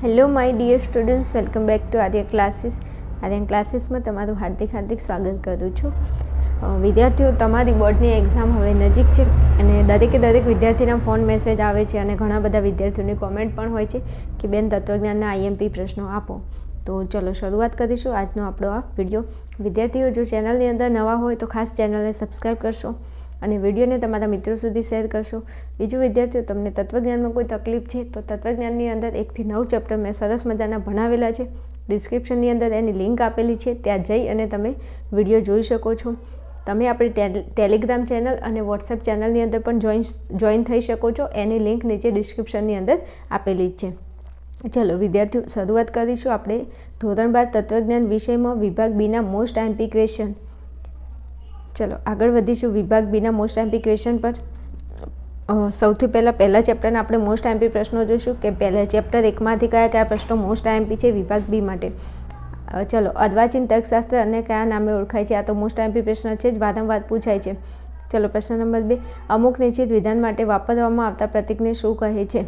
Hello my dear students welcome back to Arya classes Aryan ક્લાસીસમાં તમારું હાર્દિક હાર્દિક સ્વાગત કરું છું. વિદ્યાર્થીઓ, તમારી બોર્ડની એક્ઝામ હવે નજીક છે અને દરેકે દરેક વિદ્યાર્થીના ફોન મેસેજ આવે છે અને ઘણા બધા વિદ્યાર્થીઓની કોમેન્ટ પણ હોય છે કે, બેન, તત્વજ્ઞાનના આઈએમપી પ્રશ્નો આપો. તો ચલો શરૂઆત કરીશું આજનો આપણો આ વીડિયો વિદ્યાર્થીઓ, જો ચેનલની અંદર નવા હોય તો ખાસ ચેનલને સબસ્ક્રાઈબ કરશો. અને વિડીયોને તમારા મિત્રો સુધી શેર કરશો. બીજું, વિદ્યાર્થીઓ, તમને તત્વજ્ઞાનમાં કોઈ તકલીફ છે, તો તત્વજ્ઞાનની અંદર એકથી નવ ચેપ્ટર મેં સરસ મજાના ભણાવેલા છે. ડિસ્ક્રિપ્શનની અંદર એની લિંક આપેલી છે, ત્યાં જઈ અને તમે વીડિયો જોઈ શકો છો. તમે આપણી ટેલ- ટેલિગ્રામ ચેનલ અને વોટ્સએપ ચેનલની અંદર પણ જોઈન જોઈન થઈ શકો છો. એની લિંક નીચે ડિસ્ક્રિપ્શનની અંદર આપેલી જ છે. ચલો, વિદ્યાર્થીઓ, શરૂઆત કરીશું આપણે ધોરણ બાર તત્વજ્ઞાન વિષયમાં વિભાગ બીના મોસ્ટ એમ્પી ક્વેશ્ચન ચલો, આગળ વધીશું વિભાગ બીના મોસ્ટ એમ્પી ક્વેશ્ચન પર. સૌથી પહેલાં પહેલા ચેપ્ટરના આપણે મોસ્ટ એમ્પી પ્રશ્નો જોઈશું કે પહેલા ચેપ્ટર એકમાંથી કયા કયા પ્રશ્નો મોસ્ટ એમ્પી છે વિભાગ બી માટે. ચલો અર્વાચીન તર્કશાસ્ત્ર અને કયા નામે ઓળખાય છે? આ તો મોસ્ટ એમ્પી પ્રશ્ન છે જ, વારંવાર પૂછાય છે. ચલો, પ્રશ્ન નંબર બે. અમુક નિશ્ચિત વિધાન માટે વાપરવામાં આવતા પ્રતીકને શું કહે છે?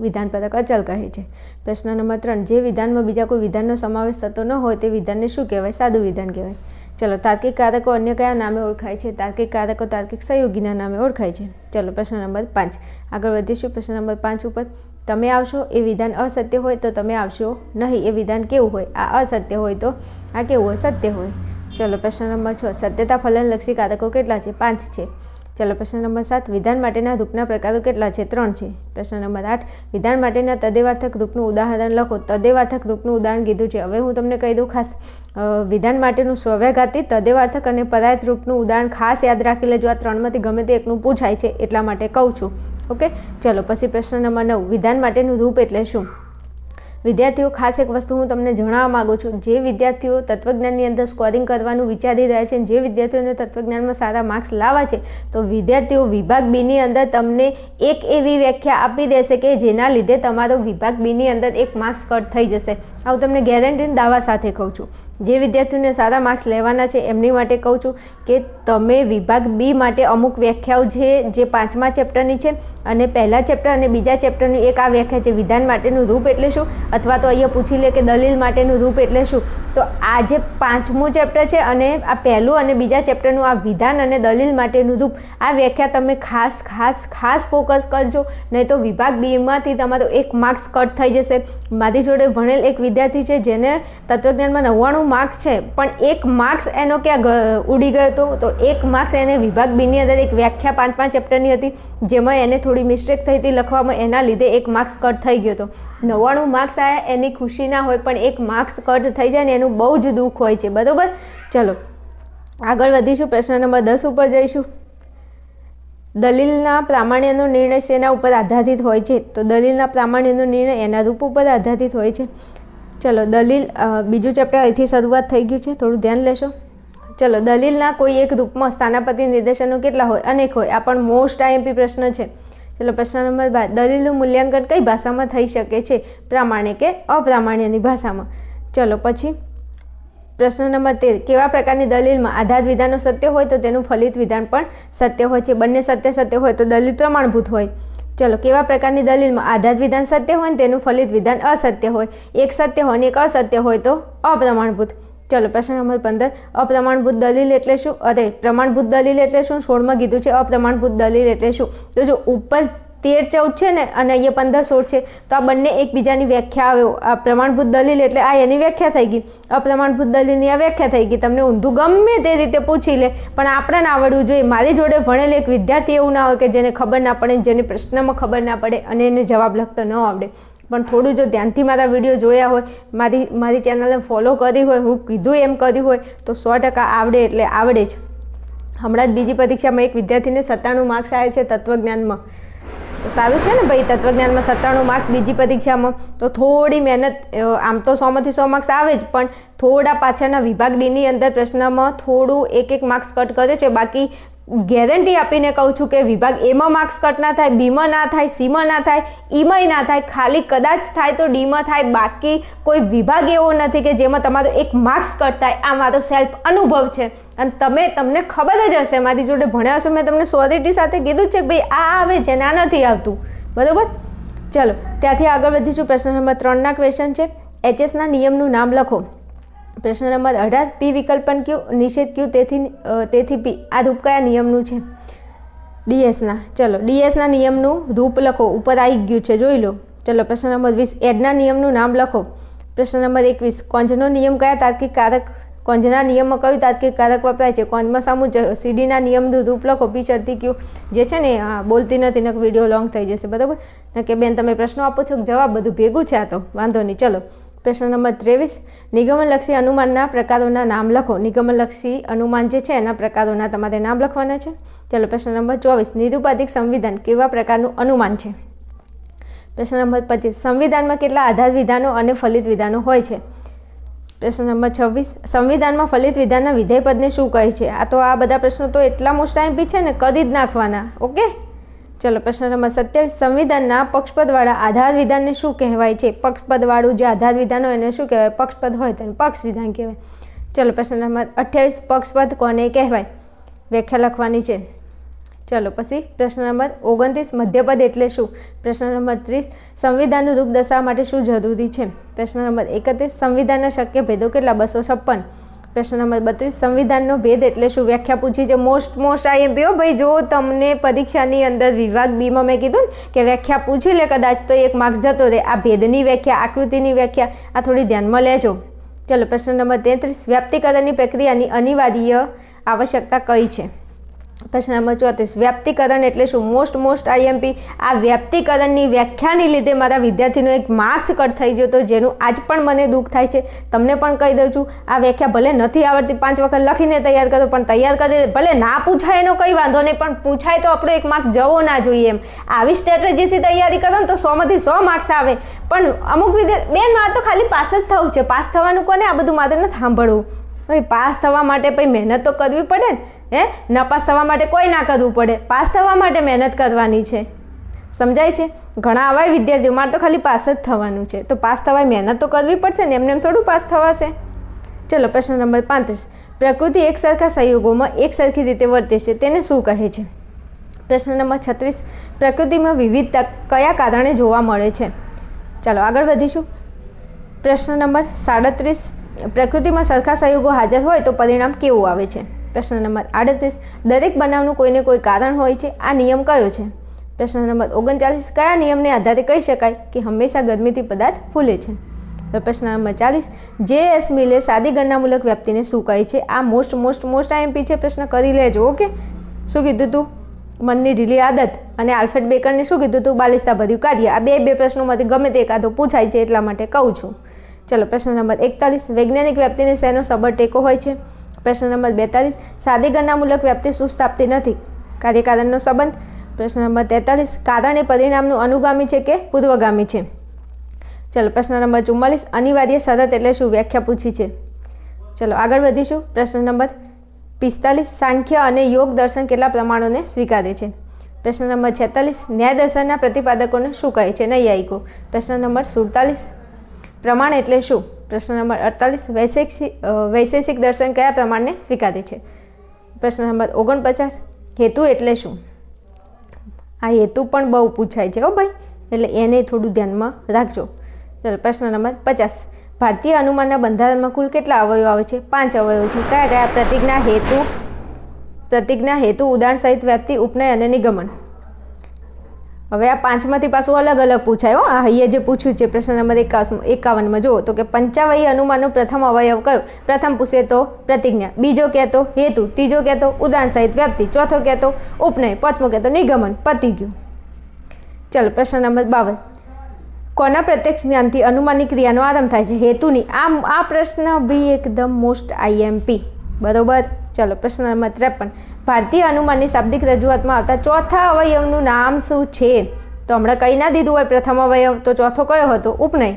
વિધાન પદક અચલ કહે છે. પ્રશ્ન નંબર ત્રણ. જે વિધાનમાં બીજા કોઈ વિધાનનો સમાવેશ થતો ન હોય તે વિધાનને શું કહેવાય? સાદું વિધાન કહેવાય. ચલો, તાર્કિક કારકો અન્ય કયા નામે ઓળખાય છે? તાર્કિક કારકો તાર્કિક સહયોગીના નામે ઓળખાય છે. ચલો, પ્રશ્ન નંબર પાંચ. આગળ વધીશું. પ્રશ્ન નંબર પાંચ ઉપર. તમે આવશો એ વિધાન અસત્ય હોય તો તમે આવશો નહીં. એ વિધાન કેવું હોય? આ અસત્ય હોય તો આ કેવું હોય સત્ય હોય? ચલો, પ્રશ્ન નંબર છ. સત્યતા ફલનલક્ષી કારકો કેટલા છે? પાંચ છે. ચલો પ્રશ્ન નંબર સાત, વિધાન માટેના રૂપના પ્રકારો કેટલા છે? ત્રણ છે. પ્રશ્ન નંબર આઠ, વિધાન માટેના તદેવાર્થક રૂપનું ઉદાહરણ લખો. તદેવાર્થક રૂપનું ઉદાહરણ કીધું છે. હવે હું તમને કહી દઉં ખાસ વિધાન માટેનું સ્વવ્યાઘાતી તદેવાર્થક અને પદાર્થ રૂપનું ઉદાહરણ ખાસ યાદ રાખી લેજો. આ ત્રણમાંથી ગમે તે એકનું પૂછાય છે, એટલા માટે કહું છું. ઓકે? ચલો, પછી પ્રશ્ન નંબર નવ, વિધાન માટેનું રૂપ એટલે શું? વિદ્યાર્થીઓ, ખાસ એક વસ્તુ હું તમને જણાવવા માગું છું. જે વિદ્યાર્થીઓ તત્વજ્ઞાનની અંદર સ્કોરિંગ કરવાનું વિચારી રહ્યા છે જે વિદ્યાર્થીઓને તત્વજ્ઞાનમાં સારા માર્ક્સ લાવવા છે, તો વિદ્યાર્થીઓ વિભાગ બીની અંદર તમને એક એવી વ્યાખ્યા આપી દેશે કે જેના લીધે તમારો વિભાગ બીની અંદર એક માર્ક્સ કટ થઈ જશે. આવું તમને ગેરંટીન દાવા સાથે કહું છું. જે વિદ્યાર્થીઓને સારા માર્ક્સ લેવાના છે, એમની માટે કહું છું કે તમે વિભાગ બી માટે અમુક વ્યાખ્યાઓ છે, જે પાંચમા ચેપ્ટરની છે અને પહેલા ચેપ્ટર અને બીજા ચેપ્ટરની એક આ વ્યાખ્યા છે. વિધાન માટેનું રૂપ એટલે શું? અથવા તો અહીંયા પૂછી લે કે દલીલ માટેનું રૂપ એટલે શું? તો આ જે પાંચમું ચેપ્ટર છે અને આ પહેલું અને બીજા ચેપ્ટરનું આ વિધાન અને દલીલ માટેનું રૂપ, આ વ્યાખ્યા તમે ખાસ ખાસ ખાસ ફોકસ કરજો. નહીં તો વિભાગ બીમાંથી તમારો એક માર્ક્સ કટ થઈ જશે. મારી જોડે ભણેલ એક વિદ્યાર્થી છે જેને તત્વજ્ઞાનમાં નવ્વાણું માર્ક્સ છે, પણ એક માર્ક્સ એનો ક્યાં ઉડી ગયો હતો? તો એક માર્ક્સ એને વિભાગ બીની અંદર એક વ્યાખ્યા પાંચ પાંચ ચેપ્ટરની હતી, જેમાં એને થોડી મિસ્ટેક થઈ હતી લખવામાં, એના લીધે એક માર્ક્સ કટ થઈ ગયો હતો. નવ્વાણું માર્ક્સ આવ્યા એની ખુશી ના હોય પણ એક માર્ક્સ કટ થઈ જાય ને એનું બહુ જ દુઃખ હોય છે. બરાબર? ચલો, આગળ વધીશું. પ્રશ્ન નંબર દસ ઉપર જઈશું. દલીલના પ્રામાણ્યનો નિર્ણય શેના ઉપર આધારિત હોય છે? તો દલીલના પ્રામાણ્યનો નિર્ણય એના રૂપ ઉપર આધારિત હોય છે. ચલો, દલીલ બીજું ચેપ્ટર અહીંથી શરૂઆત થઈ ગયું છે. થોડું ધ્યાન લેશો. ચલો, દલીલના કોઈ એક રૂપમાં સ્થાનાપતિ નિર્દેશનો કેટલા હોય? અનેક હોય. આ પણ મોસ્ટ આઈએમપી પ્રશ્ન છે. ચલો પ્રશ્ન નંબર બાર, દલીલનું મૂલ્યાંકન કઈ ભાષામાં થઈ શકે છે? પ્રામાણ્ય કે અપ્રામાણ્યની ભાષામાં? ચલો પછી. પ્રશ્ન નંબર તેર, કેવા પ્રકારની દલીલમાં આધાર વિધાનો સત્ય હોય તો તેનું ફલિત વિધાન પણ સત્ય હોય છે? બંને સત્ય સત્ય હોય તો દલીલ પ્રમાણભૂત હોય. ચલો, કેવા પ્રકારની દલીલમાં આધાર વિધાન સત્ય હોય ને તેનું ફલિત વિધાન અસત્ય હોય? એક સત્ય હોય ને એક અસત્ય હોય તો અપ્રમાણભૂત. ચલો, પ્રશ્ન નંબર પંદર. અપ્રમાણભૂત દલીલ એટલે શું? અરે, પ્રમાણભૂત દલીલ એટલે શું? સોળમાં કીધું છે, અપ્રમાણભૂત દલીલ એટલે શું? તો જો ઉપર તેર ચૌદ છે ને, અને અહીંયા પંદર સોળ છે, તો આ બંને એકબીજાની વ્યાખ્યા આવ્યો આ પ્રમાણભૂત દલીલ એટલે આ એની વ્યાખ્યા થઈ ગઈ. અપ્રમાણભૂત દલીલની આ વ્યાખ્યા થઈ ગઈ. તમને ઊંધું ગમે તે રીતે પૂછી લે, પણ આપણે ના આવડવું જોઈએ. મારી જોડે ભણેલ એક વિદ્યાર્થી એવું ના હોય કે જેને ખબર ના પડે, જેને પ્રશ્નમાં ખબર ના પડે અને એને જવાબ લખતો ન આવડે. પણ થોડું જો ધ્યાનથી મારા વીડિયો જોયા હોય, મારી મારી ચેનલને ફોલો કરી હોય, હું કીધું એમ કર્યું હોય, તો સો ટકા આવડે એટલે આવડે જ. હમણાં જ બીજી પરીક્ષામાં એક વિદ્યાર્થીને સત્તાણું માર્ક્સ આવે છે તત્વજ્ઞાનમાં. તો સારું છે ને ભાઈ, તત્વજ્ઞાનમાં સત્તાણું માર્ક્સ બીજી પરીક્ષામાં. તો થોડી મહેનત આમ તો સોમાંથી સો માર્ક્સ આવે જ, પણ થોડા પાછળના વિભાગ ડીની અંદર પ્રશ્નમાં થોડું એક એક માર્ક્સ કટ કરે છે. બાકી ગેરંટી આપીને કહું છું કે વિભાગ એમાં માર્ક્સ કટ ના થાય, બીમાં ના થાય, સીમાં ના થાય, ઈમાંય ના થાય, ખાલી કદાચ થાય તો ડીમાં થાય. બાકી કોઈ વિભાગ એવો નથી કે જેમાં તમારો એક માર્ક્સ કટ થાય. આ મારો સેલ્ફ અનુભવ છે. અને તમે, તમને ખબર જ હશે, મારી જોડે ભણ્યા છો, મેં તમને સોરિટી સાથે કીધું છે કે ભાઈ, આ આવે છે ને નથી આવતું. બરાબર? ચલો, ત્યાંથી આગળ વધીશું. પ્રશ્ન નંબર ત્રણના ક્વેશ્ચન છે. એચએસના નિયમનું નામ લખો. પ્રશ્ન નંબર અઢાર, પી વિકલ્પ પણ કયું? નિષેધ કયું? તેથી તેથી પી. આ રૂપ કયા નિયમનું છે? ડીએસના ચલો ડીએસના નિયમનું રૂપ લખો. ઉપર આવી ગયું છે, જોઈ લો. ચલો, પ્રશ્ન નંબર વીસ એડના નિયમનું નામ લખો. પ્રશ્ન નંબર એકવીસ, કોંજનો નિયમ કયા તાર્કિક કારક, કોંજના નિયમમાં કયું તાર્કિક કારક વપરાય છે? કોંજમાં સામું સીડીના નિયમનું રૂપ લખો. પી ચડતી ક્યુ? જે છે ને હા બોલતી નથી ને વીડિયો લોંગ થઈ જશે, બરાબર? ને કે બેન, તમે પ્રશ્નો આપો છો, જવાબ બધું ભેગું છે આ તો, વાંધો નહીં. ચલો પ્રશ્ન નંબર ત્રેવીસ. નિગમનલક્ષી અનુમાનના પ્રકારોના નામ લખો. નિગમનલક્ષી અનુમાન જે છે, એના પ્રકારોના તમારે નામ લખવાના છે. ચાલો પ્રશ્ન નંબર ચોવીસ. નિરુપાધિક સંવિધાન કેવા પ્રકારનું અનુમાન છે? પ્રશ્ન નંબર પચીસ. સંવિધાનમાં કેટલા આધાર વિધાનો અને ફલિત વિધાનો હોય છે? પ્રશ્ન નંબર છવ્વીસ. સંવિધાનમાં ફલિત વિધાનના વિધેયપદને શું કહે છે? આ તો આ બધા પ્રશ્નો તો એટલા મોસ્ટ ટાઈમ બી છે ને, કદી જ નાખવાના. ઓકે? ચલો, પ્રશ્ન નંબર સત્યાવીસ. સંવિધાનના પક્ષપદવાળા આધાર વિધાનને શું કહેવાય છે? પક્ષપદવાળું જે આધાર વિધાન હોય એને શું કહેવાય? પક્ષપદ હોય તેને પક્ષ વિધાન કહેવાય. ચલો, પ્રશ્ન નંબર અઠ્યાવીસ. પક્ષપદ કોને કહેવાય? વ્યાખ્યા લખવાની છે. ચલો, પછી પ્રશ્ન નંબર ઓગણત્રીસ. મધ્યપદ એટલે શું? પ્રશ્ન નંબર ત્રીસ. સંવિધાનનું રૂપ દર્શાવવા માટે શું જરૂરી છે? પ્રશ્ન નંબર એકત્રીસ. સંવિધાનના શક્ય ભેદો કેટલા? બસો છપ્પન. પ્રશ્ન નંબર બત્રીસ, સંવિધાનનો ભેદ એટલે શું? વ્યાખ્યા પૂછી છે. મોસ્ટ મોસ્ટ આઈએમપી હો ભાઈ, જો તમને પરીક્ષાની અંદર વિભાગ બીમાં મેં કીધું ને કે વ્યાખ્યા પૂછી લે, કદાચ તો એક માર્ક્સ જતો રહે. આ ભેદની વ્યાખ્યા, આકૃતિની વ્યાખ્યા, આ થોડી ધ્યાનમાં લેજો. ચલો, પ્રશ્ન નંબર તેત્રીસ. વ્યાપ્તિકરણની પ્રક્રિયાની અનિવાર્ય આવશ્યકતા કઈ છે? પ્રશ્ન નંબર ચોત્રીસ, વ્યાપ્તિકરણ એટલે શું? મોસ્ટ મોસ્ટ આઈએમપી આ વ્યાપ્તિકરણની વ્યાખ્યાની લીધે મારા વિદ્યાર્થીનો એક માર્ક્સ કટ થઈ ગયો તો જેનું આજ પણ મને દુઃખ થાય છે. તમને પણ કહી દઉં છું, આ વ્યાખ્યા ભલે નથી આવડતી, પાંચ વખત લખીને તૈયાર કરો, પણ તૈયાર કરી, ભલે ના પૂછાય એનો કંઈ વાંધો નહીં, પણ પૂછાય તો આપણો એક માર્ક્સ જવો ના જોઈએ એમ. આવી સ્ટ્રેટેજીથી તૈયારી કરો ને તો સોમાંથી સો માર્ક્સ આવે. પણ અમુક વિદ્યાર્થી બેન, મારે તો ખાલી પાસ જ થવું છે. પાસ થવાનું કોને? આ બધું મારે સાંભળવું. પાસ થવા માટે પછી મહેનત તો કરવી પડે ને. હે? નપાસ થવા માટે કોઈ ના કરવું પડે. પાસ થવા માટે મહેનત કરવાની છે. સમજાય છે? ઘણા આવા વિદ્યાર્થીઓ, મારે તો ખાલી પાસ જ થવાનું છે. તો પાસ થવાય મહેનત તો કરવી પડશે ને? એમને એમ થોડું પાસ થવાશે. ચલો, પ્રશ્ન નંબર પાંત્રીસ. પ્રકૃતિ એક સરખા સંયોગોમાં એક સરખી રીતે વર્તે છે. તેને શું કહે છે? પ્રશ્ન નંબર છત્રીસ. પ્રકૃતિમાં વિવિધતા કયા કારણે જોવા મળે છે? ચાલો, આગળ વધીશું. પ્રશ્ન નંબર સાડત્રીસ. પ્રકૃતિમાં સરખા સંયોગો હાજર હોય તો પરિણામ કેવું આવે છે? પ્રશ્ન નંબર આડત્રીસ, દરેક બનાવનું કોઈને કોઈ કારણ હોય છે? આ નિયમ કયો છે? પ્રશ્ન નંબર ઓગણચાલીસ, કયા નિયમને આધારે કહી શકાય કે હંમેશા ગરમીથી પદાર્થ ફૂલે છે? તો પ્રશ્ન નંબર ચાલીસ જે એસ મિલે સાદી ગણનામૂલક વ્યક્તિને શું કહે છે? આ મોસ્ટ મોસ્ટ મોસ્ટ આઈએમપી છે? પ્રશ્ન કરી લેજો, ઓકે? શું કીધું તું? મનની ઢીલી આદત અને આલ્ફ્રેડ બેકરને શું કીધું તું? બાલિસ્તા ભર્યું કાર્ય આ બે બે પ્રશ્નોમાંથી ગમે તે એકાદો પૂછાય છે, એટલા માટે કહું છું. ચલો, પ્રશ્ન નંબર એકતાલીસ, વૈજ્ઞાનિક વ્યક્તિને શેનો સબર ટેકો હોય છે? પ્રશ્ન નંબર બેતાલીસ, સાદી ગણનામૂલક વ્યક્તિ સુસ્થાપતી નથી? કાર્યકારણનો સંબંધ? પ્રશ્ન નંબર તેતાલીસ કારણ એ પરિણામનું અનુગામી છે કે પૂર્વગામી છે? ચલો, પ્રશ્ન નંબર ચુમ્માલીસ, અનિવાર્ય શરત એટલે શું? વ્યાખ્યા પૂછી છે. ચલો, આગળ વધીશું. પ્રશ્ન નંબર પિસ્તાલીસ, સાંખ્ય અને યોગ દર્શન કેટલા પ્રમાણોને સ્વીકારે છે? પ્રશ્ન નંબર છેતાલીસ, ન્યાય દર્શનના પ્રતિપાદકોને શું કહે છે? નૈયાયિકો પ્રશ્ન નંબર સુડતાલીસ, પ્રમાણ એટલે શું? પ્રશ્ન નંબર અડતાલીસ વૈશેષિક વૈશેષિક દર્શન કયા પ્રમાણને સ્વીકારે છે? પ્રશ્ન નંબર ઓગણપચાસ, હેતુ એટલે શું? આ હેતુ પણ બહુ પૂછાય છે હો ભાઈ, એટલે એને થોડું ધ્યાનમાં રાખજો. ચાલો, પ્રશ્ન નંબર પચાસ, ભારતીય અનુમાનના બંધારણમાં કુલ કેટલા અવયવો આવે છે? પાંચ અવયવો છે. કયા કયા પ્રતિજ્ઞા હેતુ પ્રતિજ્ઞા હેતુ ઉદાહરણ સહિત વ્યાપ્તિ ઉપનય અને નિગમન? હવે આ પાંચમાંથી પાછું અલગ અલગ પૂછાય આ હૈયે જે પૂછ્યું છે, પ્રશ્ન નંબર એકાવનમાં જુઓ. તો કે પંચાવયી અનુમાનનો પ્રથમ અવયવ કયો? પ્રથમ પૂછે તો પ્રતિજ્ઞા. બીજો કહેતો હેતુ. ત્રીજો કહેતો ઉદાહરણ સહિત વ્યાપ્તિ ચોથો કહેતો ઉપનય. પાંચમો કહેતો નિગમન. પતી ગયું ચાલો, પ્રશ્ન નંબર બાવન. કોના પ્રત્યક્ષ જ્ઞાનથી અનુમાનની ક્રિયાનો આરંભ થાય છે? હેતુની. આ આ પ્રશ્ન બી એકદમ મોસ્ટ આઈએમપી બરોબર? ચલો પ્રશ્ન નંબર ત્રેપન. ભારતીય અનુમાનની શાબ્દિક રજૂઆતમાં આવતા ચોથા અવયવનું નામ શું છે? તો હમણાં કંઈ ના દીધું હોય પ્રથમ અવયવ, તો ચોથો કયો હતો? ઉપનય.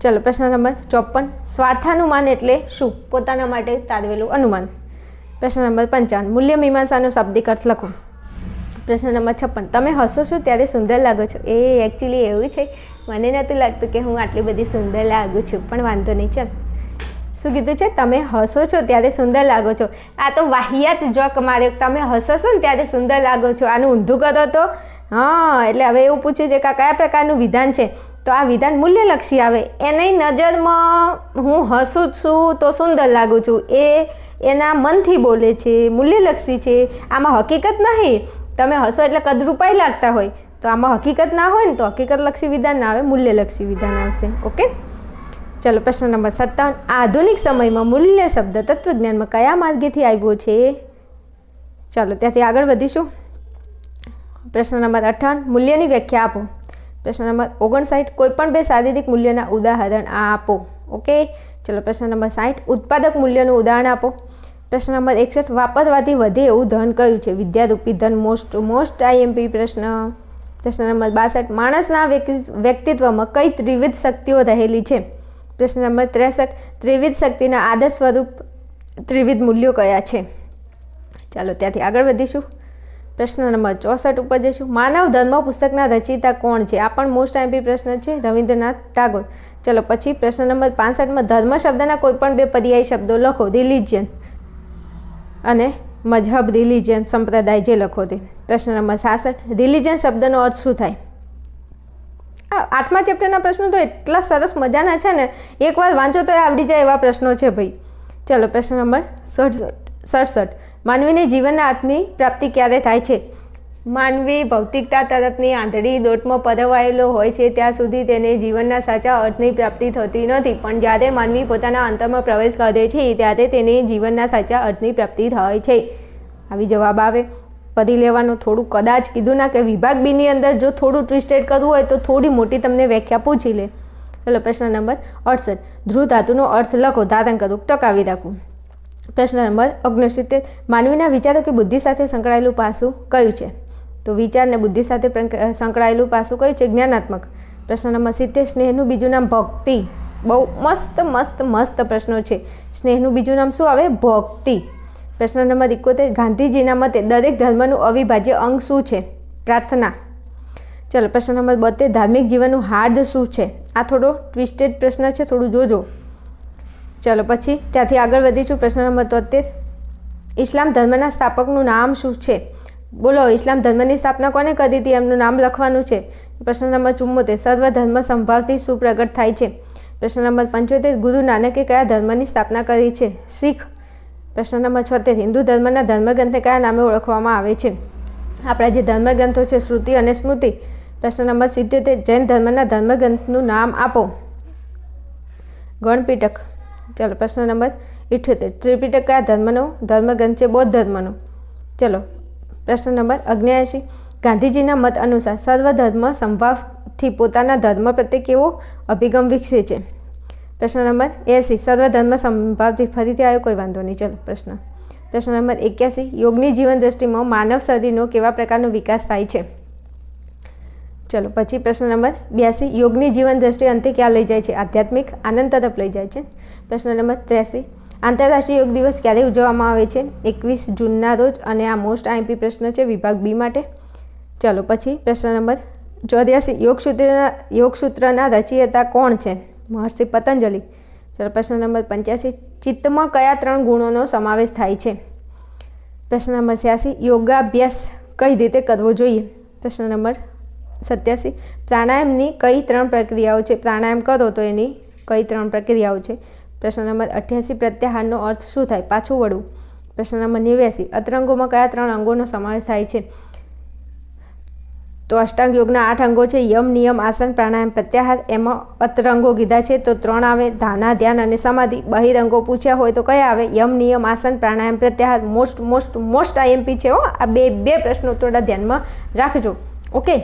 ચલો પ્રશ્ન નંબર ચોપન. સ્વાર્થાનુમાન એટલે શું? પોતાના માટે તારવેલું અનુમાન. પ્રશ્ન નંબર પંચાવન. મૂલ્ય મીમાંસાનો શાબ્દિક અર્થ લખો. પ્રશ્ન નંબર છપ્પન. તમે હસો છો ત્યારે સુંદર લાગો છો. એ એકચ્યુઅલી એવું છે. મને નહોતું લાગતું કે હું આટલી બધી સુંદર લાગું છું, પણ વાંધો નહીં, ચાલ. શું કીધું છે? તમે હસો છો ત્યારે સુંદર લાગો છો. આ તો વાહિયાત જોક માર્યો. તમે હસો છો ને ત્યારે સુંદર લાગો છો. આનું ઊંધું કરો તો? હા, એટલે હવે એવું પૂછ્યું છે કે કયા પ્રકારનું વિધાન છે? તો આ વિધાન મૂલ્યલક્ષી આવે. એની નજરમાં હું હસું છું તો સુંદર લાગું છું. એ એના મનથી બોલે છે, મૂલ્યલક્ષી છે. આમાં હકીકત નહીં. તમે હસો એટલે કદરૂપાઈ લાગતા હોય. તો આમાં હકીકત ના હોય ને તો હકીકતલક્ષી વિધાન ના આવે, મૂલ્યલક્ષી વિધાન આવશે. ઓકે? ચલો પ્રશ્ન નંબર સત્તાવન. આધુનિક સમયમાં મૂલ્ય શબ્દ તત્વજ્ઞાનમાં કયા માર્ગેથી આવ્યો છે? ચાલો ત્યાંથી આગળ વધીશું. પ્રશ્ન નંબર અઠાવન. મૂલ્યની વ્યાખ્યા આપો. પ્રશ્ન નંબર ઓગણસાઠ. કોઈપણ બે શારીરિક મૂલ્યના ઉદાહરણ આપો. ઓકે ચલો પ્રશ્ન નંબર સાઠ ઉત્પાદક મૂલ્યનું ઉદાહરણ આપો. પ્રશ્ન નંબર એકસઠ. વાપરવાથી વધે એવું ધન કયું છે? વિદ્યારૂપી ધન મોસ્ટ મોસ્ટ આઈએમપી પ્રશ્ન. પ્રશ્ન નંબર બાસઠ. માણસના વ્યક્તિત્વમાં કઈ ત્રિવિધ શક્તિઓ રહેલી છે? પ્રશ્ન નંબર ત્રેસઠ, ત્રિવિધ શક્તિના આદર્શ સ્વરૂપ ત્રિવિધ મૂલ્યો કયા છે? ચાલો ત્યાંથી આગળ વધીશું. પ્રશ્ન નંબર ચોસઠ ઉપર જઈશું. માનવ ધર્મ પુસ્તકના રચયિતા કોણ છે? આ પણ મોસ્ટ આઈમ્પી પ્રશ્ન છે. રવિન્દ્રનાથ ટાગોર. ચલો પછી પ્રશ્ન નંબર પાંસઠમાં ધર્મ શબ્દના કોઈપણ બે પર્યાયી શબ્દો લખો. રિલિજિયન અને મજહબ રિલિજિયન સંપ્રદાય જે લખો તે. પ્રશ્ન નંબર સાસઠ રિલિજિયન શબ્દનો અર્થ શું થાય? આઠમા ચેપ્ટરના પ્રશ્નો તો એટલા સરસ મજાના છે ને એકવાર વાંચો તો આવડી જાય એવા પ્રશ્નો છે ભાઈ. ચલો, પ્રશ્ન નંબર સડસઠ સડસઠ. માનવીને જીવનના અર્થની પ્રાપ્તિ ક્યારે થાય છે? માનવી ભૌતિકતા તરફની આંધળી દોટમાં પરવાયેલો હોય છે, ત્યાં સુધી તેને જીવનના સાચા અર્થની પ્રાપ્તિ થતી નથી. પણ જ્યારે માનવી પોતાના અંતરમાં પ્રવેશ કરે છે, ત્યારે તેને જીવનના સાચા અર્થની પ્રાપ્તિ થાય છે. આવી જવાબ આવે. પદી લેવાનું થોડું કદાચ કીધું ના કે વિભાગ બીની અંદર જો થોડું ટ્વિસ્ટેડ કરવું હોય તો થોડી મોટી તમને વ્યાખ્યા પૂછી લે. ચલો, પ્રશ્ન નંબર અડસઠ. ધ્રુવ ધાતુનો અર્થ લખો ધારણ કરવું ટકાવી રાખવું. પ્રશ્ન નંબર ઓગણસિત્તેર. માનવીના વિચારો કે બુદ્ધિ સાથે સંકળાયેલું પાસું કયું છે? તો વિચાર ને બુદ્ધિ સાથે સંકળાયેલું પાસું કયું છે? જ્ઞાનાત્મક. પ્રશ્ન નંબર સિત્તેર. સ્નેહનું બીજું નામ ભક્તિ. બહુ મસ્ત મસ્ત મસ્ત પ્રશ્નો છે. સ્નેહનું બીજું નામ શું આવે? ભક્તિ. પ્રશ્ન નંબર એકોતેર, ગાંધીજીના મતે દરેક ધર્મનું અવિભાજ્ય અંગ શું છે? પ્રાર્થના. ચલો, પ્રશ્ન નંબર બોતેર, ધાર્મિક જીવનનું હાર્દ શું છે? આ થોડો ટ્વિસ્ટેડ પ્રશ્ન છે, થોડું જોજો. ચલો, પછી ત્યાંથી આગળ વધીશું, પ્રશ્ન નંબર તોતેર. ઇસ્લામ ધર્મના સ્થાપકનું નામ શું છે? બોલો, ઇસ્લામ ધર્મની સ્થાપના કોને કરી હતી? એમનું નામ લખવાનું છે. પ્રશ્ન નંબર ચુમ્મોતેર સર્વ ધર્મ સંભાવથી સુપ્રગટ થાય છે. પ્રશ્ન નંબર પંચોતેર, ગુરુ નાનકે કયા ધર્મની સ્થાપના કરી છે? શીખ પ્રશ્ન નંબર છોતેર હિન્દુ ધર્મના ધર્મગ્રંથને કયા નામે ઓળખવામાં આવે છે? આપણા જે ધર્મગ્રંથો છે, શ્રુતિ અને સ્મૃતિ પ્રશ્ન નંબર સિત્યોતેર, જૈન ધર્મના ધર્મગ્રંથનું નામ આપો. ગણપીટક ચલો પ્રશ્ન નંબર ઇઠ્યોતેર. ત્રિપિટક કયા ધર્મનો? ધર્મગ્રંથ છે, બૌદ્ધ ધર્મનો. ચલો પ્રશ્ન નંબર અગ્નેયાસી ગાંધીજીના મત અનુસાર સર્વધર્મ સંભાવથી પોતાના ધર્મ પ્રત્યે કેવો અભિગમ વિકસે છે? પ્રશ્ન નંબર એસી, સર્વધર્મ સંભાવથી ફરીથી આવ્યો? કોઈ વાંધો નહીં. ચલો, પ્રશ્ન. પ્રશ્ન નંબર એક્યાસી, યોગની જીવન દ્રષ્ટિમાં માનવ શરીરનો કેવા પ્રકારનો વિકાસ થાય છે? ચલો, પછી પ્રશ્ન નંબર બ્યાસી, યોગની જીવન દ્રષ્ટિ અંતે ક્યાં લઈ જાય છે? આધ્યાત્મિક આનંદ તરફ લઈ જાય છે. પ્રશ્ન નંબર ત્રેસી, આંતરરાષ્ટ્રીય યોગ દિવસ ક્યારે ઉજવવામાં આવે છે? એકવીસ જૂનના રોજ અને આ મોસ્ટ આઈપી પ્રશ્ન છે વિભાગ બી માટે. ચલો, પછી પ્રશ્ન નંબર ચોર્યાસી, યોગસૂત્રના યોગસૂત્રના રચયિતા કોણ છે? મહર્ષિ પતંજલિ. ચલો પ્રશ્ન નંબર પંચ્યાસી. ચિત્તમાં કયા ત્રણ ગુણોનો સમાવેશ થાય છે? પ્રશ્ન નંબર છ્યાસી. યોગાભ્યાસ કઈ રીતે કરવો જોઈએ? પ્રશ્ન નંબર સત્યાસી. પ્રાણાયામની કઈ ત્રણ પ્રક્રિયાઓ છે? પ્રાણાયામ કરો તો એની કઈ ત્રણ પ્રક્રિયાઓ છે? પ્રશ્ન નંબર અઠ્યાસી. પ્રત્યાહારનો અર્થ શું થાય? પાછું વળવું પ્રશ્ન નંબર નેવ્યાસી. અતરંગોમાં કયા ત્રણ અંગોનો સમાવેશ થાય છે? તો અષ્ટાંગ યોગના આઠ અંગો છે. યમ, નિયમ, આસન, પ્રાણાયામ પ્રત્યાહાર. એમાં અત્રંગો કીધા છે તો ત્રણ આવે. ધાના, ધ્યાન અને સમાધિ. બહિરંગો પૂછ્યા હોય તો કયા આવે? યમ, નિયમ, આસન, પ્રાણાયામ પ્રત્યાહાર. મોસ્ટ મોસ્ટ મોસ્ટ આઈએમપી છે હો. આ બે બે પ્રશ્નો થોડા ધ્યાનમાં રાખજો. ઓકે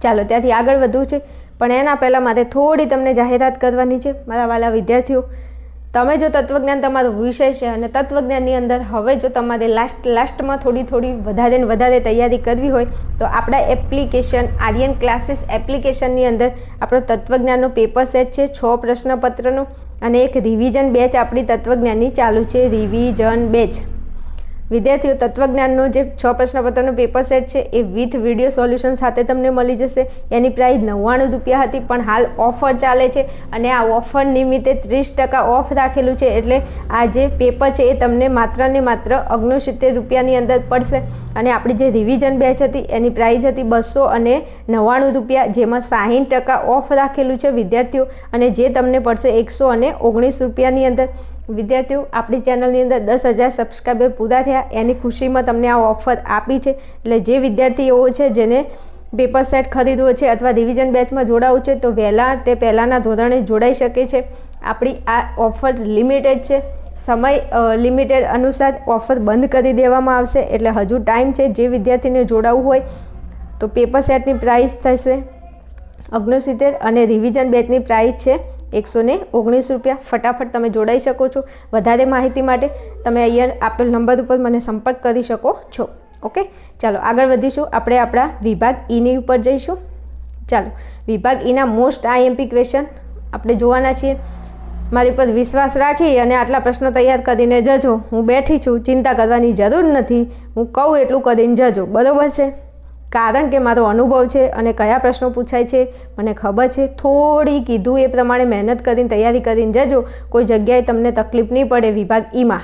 ચાલો, ત્યાંથી આગળ વધવું છે. પણ એના પહેલાં મારે થોડી તમને જાહેરાત કરવાની છે, મારા વાલા વિદ્યાર્થીઓ. તમે જો તત્વજ્ઞાન તમારો વિષય છે અને તત્વજ્ઞાનની અંદર હવે જો તમારે લાસ્ટ લાસ્ટમાં થોડી થોડી વધારે ને વધારે તૈયારી કરવી હોય, તો આપણા એપ્લિકેશન આર્યન ક્લાસીસ એપ્લિકેશનની અંદર આપણો તત્વજ્ઞાનનો પેપર સેટ છે, છ પ્રશ્નપત્રનું અને એક રિવિઝન બેચ આપણી તત્વજ્ઞાનની ચાલુ છે રિવિઝન બેચ વિદ્યાર્થીઓ તત્વજ્ઞાનનો જે છ પ્રશ્નપત્રનો પેપર સેટ છે એ વિથ વીડિયો સોલ્યુશન સાથે તમને મળી જશે. એની પ્રાઇસ નવ્વાણું રૂપિયા હતી, પણ હાલ ઓફર ચાલે છે અને આ ઓફર નિમિત્તે ત્રીસ ટકા ઓફ રાખેલું છે. એટલે આ જે પેપર છે એ તમને માત્ર ને માત્ર ઓગણસિત્તેર રૂપિયાની અંદર પડશે. અને આપણી જે રિવિઝન બેચ હતી, એની પ્રાઇસ હતી બસો અને નવ્વાણું રૂપિયા, જેમાં સાહીઠ ટકા ઓફ રાખેલું છે વિદ્યાર્થીઓ. અને જે તમને પડશે એકસો અને ઓગણીસ રૂપિયાની અંદર. વિદ્યાર્થીઓ, આપણી ચેનલની અંદર દસ હજાર સબસ્ક્રાઈબર પૂરા થયા. એની ખુશીમાં તમને આ ઓફર આપી છે. એટલે જે વિદ્યાર્થીઓ છે જેને પેપર સેટ ખરીદવો છે અથવા રિવિઝન બેચમાં જોડાવવું છે, તો વહેલા તે પહેલાંના ધોરણે જોડાઈ શકે છે. આપણી આ ઓફર લિમિટેડ છે. સમય લિમિટેડ અનુસાર ઓફર બંધ કરી દેવામાં આવશે. એટલે હજુ ટાઈમ છે જે વિદ્યાર્થીને જોડાવવું હોય, તો પેપર સેટની પ્રાઇસ થશે ઓગણસિત્તેર અને રિવિઝન બેચની પ્રાઇસ છે એકસો ને ઓગણીસ રૂપિયા. ફટાફટ તમે જોડાઈ શકો છો. વધારે માહિતી માટે તમે અહીંયા આપેલ નંબર ઉપર મને સંપર્ક કરી શકો છો. ઓકે? ચાલો, આગળ વધીશું. આપણે આપણા વિભાગ ઈની ઉપર જઈશું. ચાલો, વિભાગ ઈના મોસ્ટ આઈએમપી ક્વેશ્ચન આપણે જોવાના છીએ. મારી પર વિશ્વાસ રાખી અને આટલા પ્રશ્નો તૈયાર કરીને જજો. હું બેઠી છું. ચિંતા કરવાની જરૂર નથી. હું કહું એટલું કરીને જજો. બરાબર છે? કારણ કે મારો અનુભવ છે અને કયા પ્રશ્નો પૂછાય છે, મને ખબર છે. થોડી કીધું એ પ્રમાણે મહેનત કરીને, તૈયારી કરીને જજો. કોઈ જગ્યાએ તમને તકલીફ નહીં પડે વિભાગ ઈમાં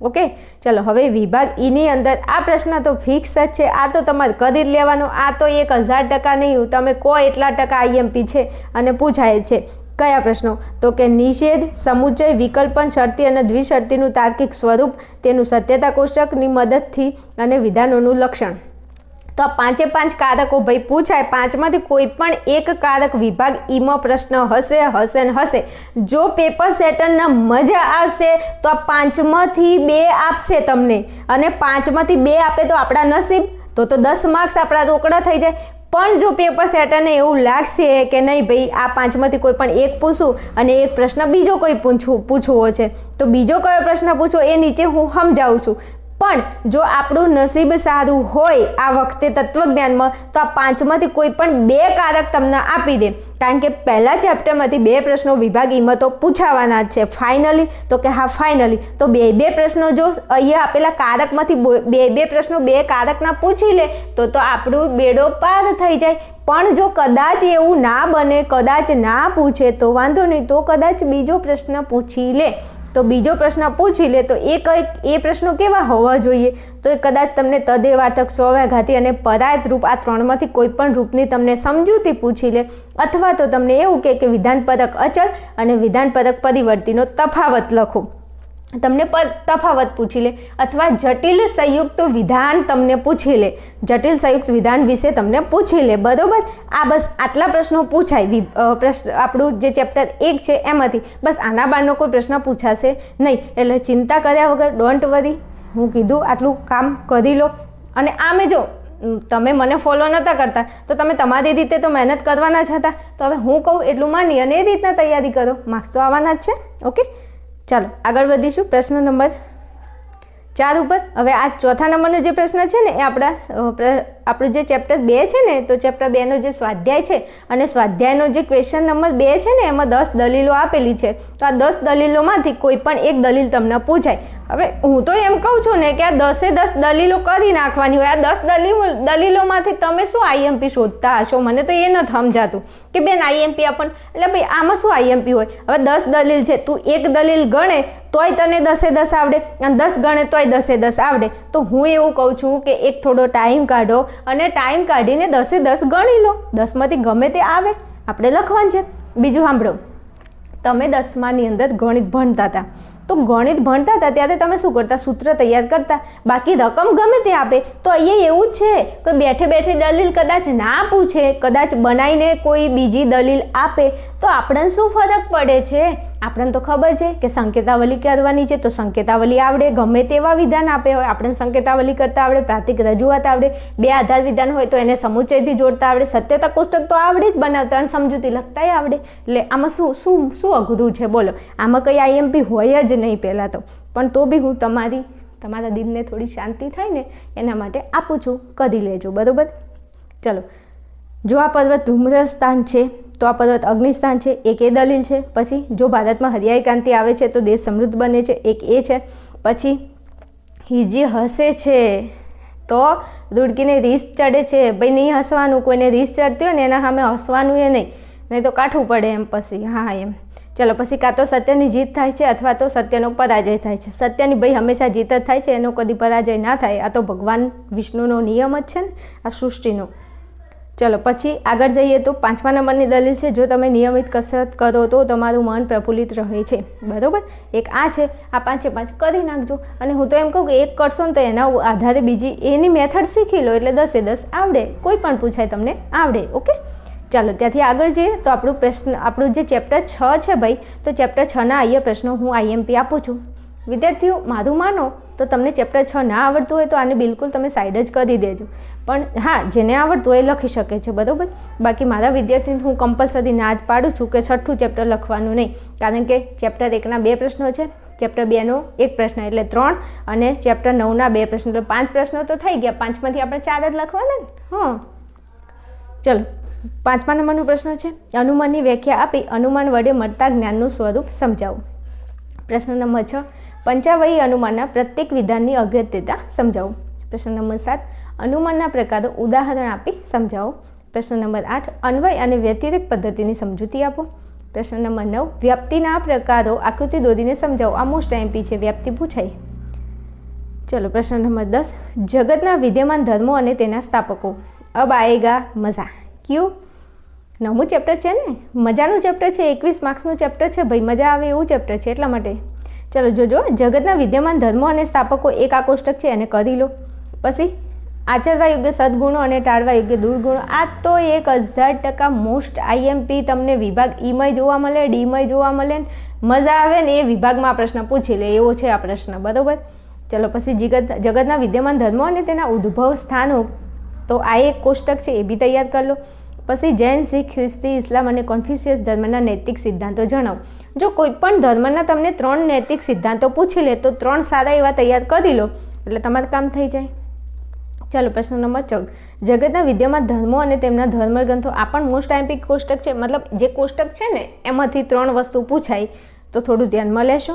ઓકે? ચલો, હવે વિભાગ ઈની અંદર આ પ્રશ્ન તો ફિક્સ જ છે. આ તો તમારે કરી જ લેવાનો. આ તો એક હજાર ટકા નહીં. તમે કો એટલા ટકા આઈએમપી છે અને પૂછાય છે. કયા પ્રશ્નો? તો કે નિષેધ સમુચય વિકલ્પન, શરતી અને દ્વિશરતીનું તાર્કિક સ્વરૂપ, તેનું સત્યતા કોષ્ટકની મદદથી અને વિધાનોનું લક્ષણ. તો આ પાંચે પાંચ કારકો ભાઈ પૂછાય, પાંચમાંથી કોઈ પણ એક કારક વિભાગ ઈમાં પ્રશ્ન હશે હશે ને હશે. જો પેપર સેટરના મજા આવશે, તો આ પાંચમાંથી બે આપશે તમને. અને પાંચમાંથી બે આપે તો આપણા નસીબ, તો તો દસ માર્ક્સ આપણા રોકડા થઈ જાય. પણ જો પેપર સેટરને એવું લાગશે કે નહીં ભાઈ, આ પાંચમાંથી કોઈ પણ એક પૂછું અને એક પ્રશ્ન બીજો કોઈ પૂછવું પૂછવો છે, તો બીજો કયો પ્રશ્ન પૂછો એ નીચે હું સમજાવું છું. પણ જો આપણું નસીબ સારું હોય આ વખતે તત્વજ્ઞાનમાં, તો આ પાંચમાંથી કોઈ પણ બે કારક તમને આપી દે. કારણ કે પહેલા ચેપ્ટરમાંથી બે પ્રશ્નો વિભાગ ઈમાં તો પૂછાવાના જ છે. ફાઇનલી તો કે હા ફાઇનલી તો બે બે પ્રશ્નો જો અહીંયા આપેલા કારકમાંથી બે બે પ્રશ્નો બે કારકના પૂછી લે, તો તો આપણું બેડો પાર થઈ જાય. પણ જો કદાચ એવું ના બને, કદાચ ના પૂછે, તો વાંધો નહીં. તો કદાચ બીજો પ્રશ્ન પૂછી લે. તો બીજો પ્રશ્ન પૂછી લે તો એ કંઈક એ પ્રશ્નો કેવા હોવા જોઈએ? તો એ કદાચ તમને તદેવાર્થક સ્વવ્યાઘાતી અને પરાજ રૂપ આ ત્રણમાંથી કોઈ પણ રૂપની તમને સમજૂતી પૂછી લે. અથવા તો તમને એવું કે વિધાનપદક અચલ અને વિધાનપદક પરિવર્તિનો તફાવત લખો. તમને તફાવત પૂછી લે અથવા જટિલ સંયુક્ત વિધાન તમને પૂછી લે. જટિલ સંયુક્ત વિધાન વિશે તમને પૂછી લે. બરાબર? આ બસ આટલા પ્રશ્નો પૂછાય. પ્રશ્ન, આપણું જે ચેપ્ટર એક છે એમાંથી બસ આના બારનો કોઈ પ્રશ્ન પૂછાશે નહીં. એટલે ચિંતા કર્યા વગર ડોન્ટ વરી. હું કીધું આટલું કામ કરી લો. અને આમે જો તમે મને ફોલો નહોતા કરતા, તો તમે તમારી રીતે તો મહેનત કરવાના જ હતા. તો હવે હું કહું એટલું માની અને એ રીતના તૈયારી કરો. માર્ક્સ તો આવવાના જ છે. ઓકે? ચાલો આગળ વધીશું પ્રશ્ન નંબર ચાર ઉપર. હવે આ ચોથા નંબરનો જે પ્રશ્ન છે ને, એ આપણા આપણું જે ચેપ્ટર બે છે ને, તો ચેપ્ટર બેનો જે સ્વાધ્યાય છે અને સ્વાધ્યાયનો જે ક્વેશ્ચન નંબર બે છે ને, એમાં દસ દલીલો આપેલી છે. તો આ દસ દલીલોમાંથી કોઈ પણ એક દલીલ તમને પૂછાય. હવે હું તો એમ કહું છું ને કે આ દસે દસ દલીલો કરી નાખવાની હોય. આ દસ દલીલો, દલીલોમાંથી તમે શું આઈએમપી શોધતા હશો? મને તો એ નથી સમજાતું કે બેન આઈએમપી આપણ, એટલે ભાઈ આમાં શું આઈએમપી હોય? હવે દસ દલીલ છે. તું એક દલીલ ગણે, તોય તને દસે દસ આવડે. અને દસ ગણે તોય દસે દસ આવડે, તો હું એવું કહું છું કે એક થોડો ટાઈમ કાઢો અને ટાઈમ કાઢીને દસે દસ ગણી લો. દસમાંથી ગમે તે આવે, આપણે લખવાનું છે. બીજું સાંભળો. તમે દસમાની અંદર ગણિત ભણતા હતા. તો ગણિત ભણતા હતા, ત્યારે તમે શું કરતા? સૂત્ર તૈયાર કરતા. બાકી રકમ ગમે તે આપે, તો અહીંયા એવું જ છે કે બેઠે બેઠે દલીલ કદાચ ના પૂછે, કદાચ બનાવીને કોઈ બીજી દલીલ આપે, તો આપણને શું ફરક પડે છે? આપણને તો ખબર છે કે સંકેતાવલી કરવાની છે, તો સંકેતાવલી આવડે, ગમે તેવા વિધાન આપે હોય. આપણને સંકેતાવલી કરતા આવડે પ્રાતિક રજૂઆત આવડે, બે આધાર વિધાન હોય તો એને સમુચયથી જોડતા આવડે સત્યતા કોષ્ટક તો આવડે જ બનાવતા અને સમજૂતી લખતાય આવડે. એટલે આમાં શું શું શું અઘરું છે? બોલો. આમાં કંઈ આઈએમપી હોય જ નહીં પહેલાં તો પણ તો બી હું તમારી, તમારા દિલને થોડી શાંતિ થાય ને એના માટે આપું છું. કરી લેજો, બરાબર? ચલો. જો આ પર્વત ધૂમ્રસ્થાન છે, તો આ પર્વત અગ્નિસ્થાન છે, એક એ દલીલ છે. પછી, જો ભારતમાં હરિયાળી ક્રાંતિ આવે છે, તો દેશ સમૃદ્ધ બને છે, એક એ છે. પછી હિજી હસે છે, તો રૂડકીને રીસ ચડે છે. ભાઈ નહીં હસવાનું, કોઈને રીસ ચડતી હોય ને એના સામે હસવાનું એ નહીં. નહીં તો કાઠું પડે એમ પછી. હા, એમ. ચલો, પછી કાં તો સત્યની જીત થાય છે અથવા તો સત્યનો પરાજય થાય છે. સત્યની ભાઈ હંમેશા જીત જ થાય છે, એનો કદી પરાજય ના થાય. આ તો ભગવાન વિષ્ણુનો નિયમ જ છે ને, આ સૃષ્ટિનો. ચલો, પછી આગળ જઈએ તો પાંચમા નંબરની દલીલ છે, જો તમે નિયમિત કસરત કરો તો તમારું મન પ્રફુલ્લિત રહે છે. બરાબર? એક આ છે, આ પાંચે પાંચ કરી નાખજો. અને હું તો એમ કહું કે એક કરશો ને તો એના આધારે બીજી એની મેથડ શીખી લો, એટલે દસે દસ આવડે. કોઈ પણ પૂછાય તમને આવડે, ઓકે? ચાલો, ત્યાંથી આગળ જઈએ તો આપણું પ્રશ્ન, આપણું જે ચેપ્ટર છ છે ભાઈ, તો ચેપ્ટર છના આઈએ પ્રશ્નો હું આઈએમપી આપું છું. વિદ્યાર્થીઓ, મારું માનો તો તમને ચેપ્ટર છ ના આવડતું હોય તો આને બિલકુલ તમે સાઈડ જ કરી દેજો. પણ હા, જેને આવડતું હોય એ લખી શકે છે, બરાબર? બાકી મારા વિદ્યાર્થીને હું કમ્પલસરી ના જ પાડું છું કે છઠ્ઠું ચેપ્ટર લખવાનું નહીં. કારણ કે ચેપ્ટર એકના બે પ્રશ્નો છે, ચેપ્ટર બેનો એક પ્રશ્ન એટલે ત્રણ, અને ચેપ્ટર નવના બે પ્રશ્નો એટલે પાંચ પ્રશ્નો તો થઈ ગયા. પાંચમાંથી આપણે ચાર જ લખવાના ને? હા. ચલો, પાંચમા નંબરનો પ્રશ્ન છે. અનુમાનની વ્યાખ્યા આપી અનુમાન વડે મળતા જ્ઞાનનું સ્વરૂપ સમજાવો. પ્રશ્ન નંબર છ, પંચાવયી અનુમાનના પ્રત્યેક વિધાનની અગત્યતા સમજાવો. પ્રશ્ન નંબર સાત, અનુમાનના પ્રકારો ઉદાહરણ આપી સમજાવો. પ્રશ્ન નંબર આઠ, અન્વય અને વ્યતિરેક પદ્ધતિની સમજૂતી આપો. પ્રશ્ન નંબર નવ, વ્યાપ્તિના પ્રકારો આકૃતિ દોરીને સમજાવો. આ મોસ્ટ એમપી છે, વ્યાપ્તિ પૂછાય. ચલો, પ્રશ્ન નંબર દસ, જગતના વિદ્યમાન ધર્મો અને તેના સ્થાપકો. અબ આએગા મજા ક્યું નવમું ચેપ્ટર છે ને? મજાનું ચેપ્ટર છે, એકવીસ માર્ક્સનું ચેપ્ટર છે. ભાઈ મજા આવે એવું ચેપ્ટર છે એટલા માટે. ચલો જોજો જગતના વિદ્યમાન ધર્મો અને સ્થાપકો એક આ કોષ્ટક છે, એને કરી લો. પછી આચરવા યોગ્ય સદગુણો અને ટાળવા યોગ્ય દુર્ગુણો. આ તો એક હજાર ટકા મોસ્ટ આઈએમપી તમને વિભાગ ઈમય જોવા મળે ડીમય જોવા મળે મજા આવે ને એ વિભાગમાં પ્રશ્ન પૂછી લે. એવો છે આ પ્રશ્ન. બરાબર? ચલો, પછી જગત, જગતના વિદ્યમાન ધર્મો અને તેના ઉદ્ભવ સ્થાનો તો આ એક કોષ્ટક છે, એ બી તૈયાર કરી લો. પછી જૈન, શીખ, ખ્રિસ્તી, ઇસ્લામ અને કોન્ફ્યુશિયસ ધર્મના નૈતિક સિદ્ધાંતો જણાવો. જો કોઈ પણ ધર્મના તમને ત્રણ નૈતિક સિદ્ધાંતો પૂછી લે, તો ત્રણ સારા એવા તૈયાર કરી લો, એટલે તમારું કામ થઈ જાય. ચાલો, પ્રશ્ન નંબર ચૌદ. જગતના વિદ્યમાન ધર્મો અને તેમના ધર્મગ્રંથો આ પણ મોસ્ટ આઈમ્પિક કોષ્ટક છે, મતલબ જે કોષ્ટક છે ને, એમાંથી ત્રણ વસ્તુ પૂછાય, તો થોડું ધ્યાનમાં લેશો.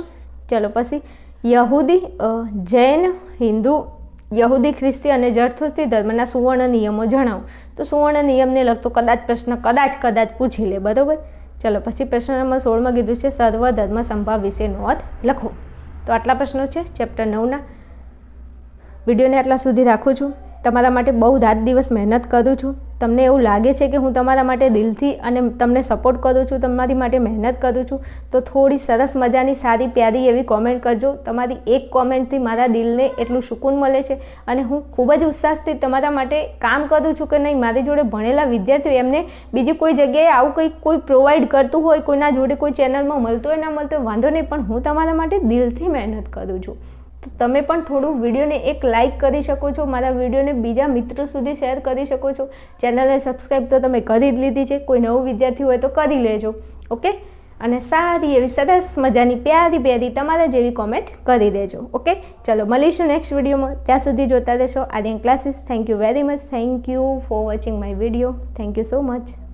ચાલો, પછી યહૂદી જૈન, હિન્દુ યહૂદી ખ્રિસ્તી અને જર્થુસ્તી ધર્મના સુવર્ણ નિયમો જણાવો. તો સુવર્ણ નિયમને લગતો કદાચ પ્રશ્ન કદાચ કદાચ પૂછી લે, બરાબર? ચલો, પછી પ્રશ્ન નંબર સોળમાં કીધું છે, સર્વ ધર્મ સંભાવ વિશે નોંધ લખો. તો આટલા પ્રશ્નો છે, ચેપ્ટર નવના. વિડીયોને આટલા સુધી રાખું છું. તમારા માટે બહુ રાત દિવસ મહેનત કરું છું. તમને એવું લાગે છે કે હું તમારા માટે દિલથી અને તમને સપોર્ટ કરું છું, તમારી માટે મહેનત કરું છું, તો થોડી સરસ મજાની સારી પ્યારી એવી કોમેન્ટ કરજો. તમારી એક કોમેન્ટથી મારા દિલને એટલું સુકૂન મળે છે અને હું ખૂબ જ ઉત્સાહથી તમારા માટે કામ કરું છું કે નહીં, મારી જોડે ભણેલા વિદ્યાર્થીઓ એમને બીજી કોઈ જગ્યાએ આવું કંઈક કોઈ પ્રોવાઈડ કરતું હોય, કોઈના જોડે કોઈ ચેનલમાં મળતું હોય, ના મળતું હોય, વાંધો નહીં, પણ હું તમારા માટે દિલથી મહેનત કરું છું. તો તમે પણ થોડું વિડીયોને એક લાઇક કરી શકો છો, મારા વિડીયોને બીજા મિત્રો સુધી શેર કરી શકો છો. ચેનલને સબસ્ક્રાઈબ તો તમે કરી જ લીધી છે, કોઈ નવું વિદ્યાર્થી હોય તો કરી લેજો ઓકે અને સારી એવી સરસ મજાની પ્યારી પ્યારી તમારા જેવી કોમેન્ટ કરી દેજો ઓકે ચલો, મળીશું નેક્સ્ટ વિડીયોમાં. ત્યાં સુધી જોતા રહેશો. Aryan classes thank you very much thank you for watching my video thank you so much